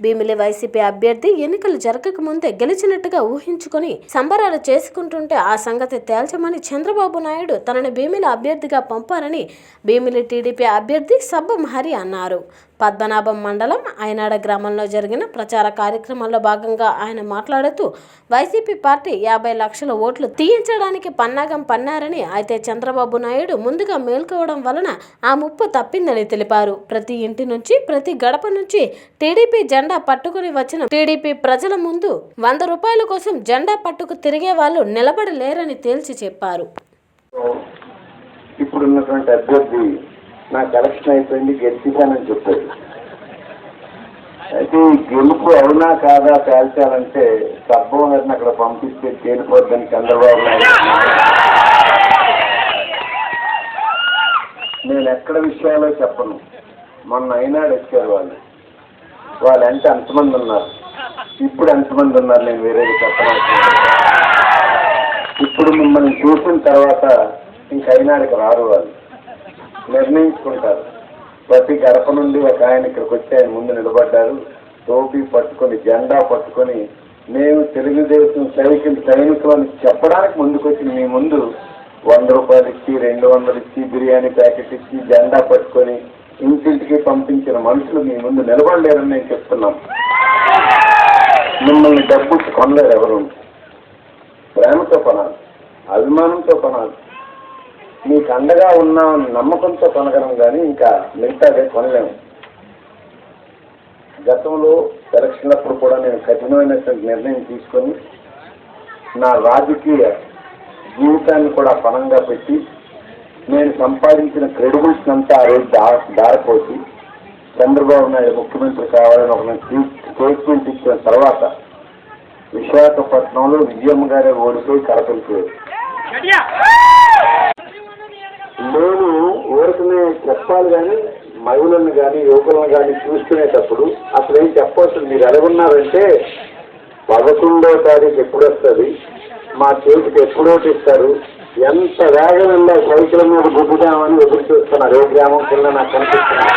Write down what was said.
Bheemili YCP అభ్యర్థి ఎన్నికలు జరగక ముందే గెలిచినట్టుగా ఊహించుకొని సంబరాలు చేసుకుంటుంటే ఆ సంగతి తేల్చమని చంద్రబాబు నాయుడు తనని భీమిలి అభ్యర్థిగా పంపారని భీమిలి టీడీపీ అభ్యర్థి సబ్బం హరి అన్నారు. పద్మనాభం మండలం ఆయనాడ గ్రామంలో జరిగిన ప్రచార కార్యక్రమంలో భాగంగా ఆయన మాట్లాడుతూ వైసీపీ పార్టీ యాభై లక్షల ఓట్లు తీయించడానికి పన్నాగం పన్నారని అయితే చంద్రబాబు నాయుడు ముందుగా మేల్కోవడం వలన ఆ ముప్పు తప్పిందని తెలిపారు. ప్రతి ఇంటి నుంచి ప్రతి గడప నుంచి టీడీపీ జెండా జెండా పట్టుకుని వచ్చిన టీడీపీ ప్రజల ముందు వంద రూపాయల కోసం జెండా పట్టుకు తిరిగే వాళ్ళు నిలబడలేరని తేల్చి చెప్పారు. ఇప్పుడున్నటువంటి అభ్యర్థి నాకు కలెక్షన్ అయిపోయింది గెలిచేశానని చెప్పాడు. అయితే ఈ గెలుపు అవునా కాదా తేల్చాలంటే సబ్బం గారిని అక్కడ పంపిస్తే చేరిపోద్దని చంద్రబాబు నాయుడు నేను ఎక్కడ విషయాలో చెప్పను. మొన్న అయినాడు వచ్చారు వాళ్ళు. వాళ్ళు అంటే అంతమంది ఉన్నారు. ఇప్పుడు ఎంతమంది ఉన్నారు నేను వేరేది చెప్పను ఇప్పుడు మిమ్మల్ని చూసిన తర్వాత ఇంక అయినాడికి రారు వాళ్ళు. నిర్ణయించుకుంటారు. ప్రతి గడప నుండి ఒక ఆయన ఇక్కడికి వచ్చి ఆయన ముందు నిలబడ్డారు. టోపీ పట్టుకొని జెండా పట్టుకొని మేము తెలుగుదేశం సైకిల్ సైనికులని చెప్పడానికి ముందుకొచ్చి మీ ముందు వంద రూపాయలు ఇచ్చి రెండు వందలు ఇచ్చి బిర్యానీ ప్యాకెట్ ఇచ్చి జెండా పట్టుకొని ఇంటింటికి పంపించిన మనుషులు మీ ముందు నిలబడలేరని నేను చెప్తున్నాను. మిమ్మల్ని డబ్బు కొనలేరు ఎవరు. ప్రేమతో కొనాలి అభిమానంతో కొనాలి. మీకు అండగా ఉన్న నమ్మకంతో కొనగలం కానీ ఇంకా మిగతాదే కొనలేము. గతంలో ఎలక్షన్లప్పుడు కూడా నేను కఠినమైనటువంటి నిర్ణయం తీసుకొని నా రాజకీయ జీవితాన్ని కూడా పణంగా పెట్టి నేను సంపాదించిన క్రెడిబిల్స్ అంతా ఆ రోజు దా దారపోసి చంద్రబాబు నాయుడు ముఖ్యమంత్రి కావాలని ఒక స్టేట్మెంట్ ఇచ్చిన తర్వాత విశాఖపట్నంలో విజయమ్మ గారే ఓడిపోయి కలపలిపోయారు నేను ఊరికనే చెప్పాలి కానీ మహిళలను కానీ యువకులను కానీ చూసుకునేటప్పుడు అసలు ఏం చెప్పవలసింది? మీరు ఎలాగున్నారంటే పదకొండో తారీఖు ఎప్పుడు వస్తుంది మా చేతికి ఎప్పుడు ఇస్తారు ఎంత వేగంగా రైతుల మీద గుద్దుదామని ఎదురు చూస్తున్నారు. ఏ గ్రామం కింద నాకు కనిపిస్తున్నారు